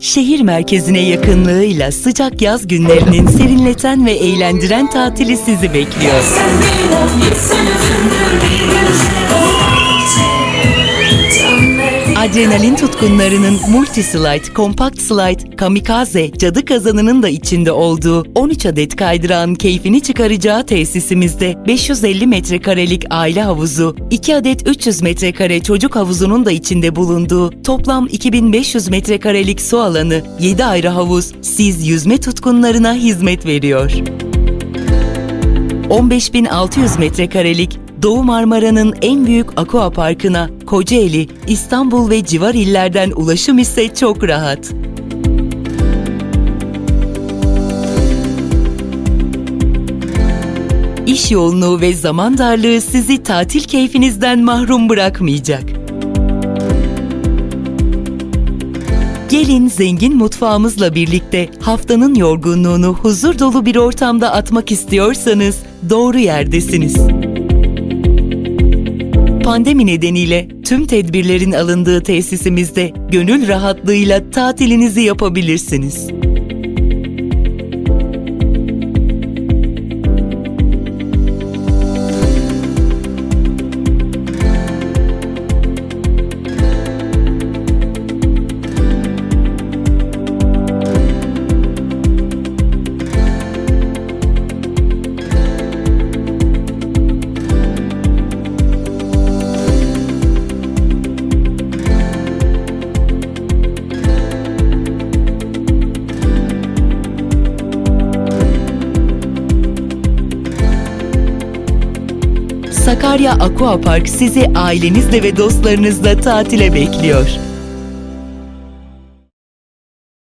Şehir merkezine yakınlığıyla sıcak yaz günlerinin serinleten ve eğlendiren tatili sizi bekliyor. Adrenalin tutkunlarının multi slide, kompakt slide, kamikaze, cadı kazanının da içinde olduğu 13 adet kaydırağın keyfini çıkaracağı tesisimizde 550 metrekarelik aile havuzu, 2 adet 300 metrekare çocuk havuzunun da içinde bulunduğu toplam 2500 metrekarelik su alanı, 7 ayrı havuz siz yüzme tutkunlarına hizmet veriyor. 15.600 metrekarelik Doğu Marmara'nın en büyük aqua parkına Kocaeli, İstanbul ve civar illerden ulaşım ise çok rahat. İş yoğunluğu ve zaman darlığı sizi tatil keyfinizden mahrum bırakmayacak. Gelin zengin mutfağımızla birlikte haftanın yorgunluğunu huzur dolu bir ortamda atmak istiyorsanız doğru yerdesiniz. Pandemi nedeniyle tüm tedbirlerin alındığı tesisimizde gönül rahatlığıyla tatilinizi yapabilirsiniz. Sakarya Aqua Park sizi ailenizle ve dostlarınızla tatile bekliyor.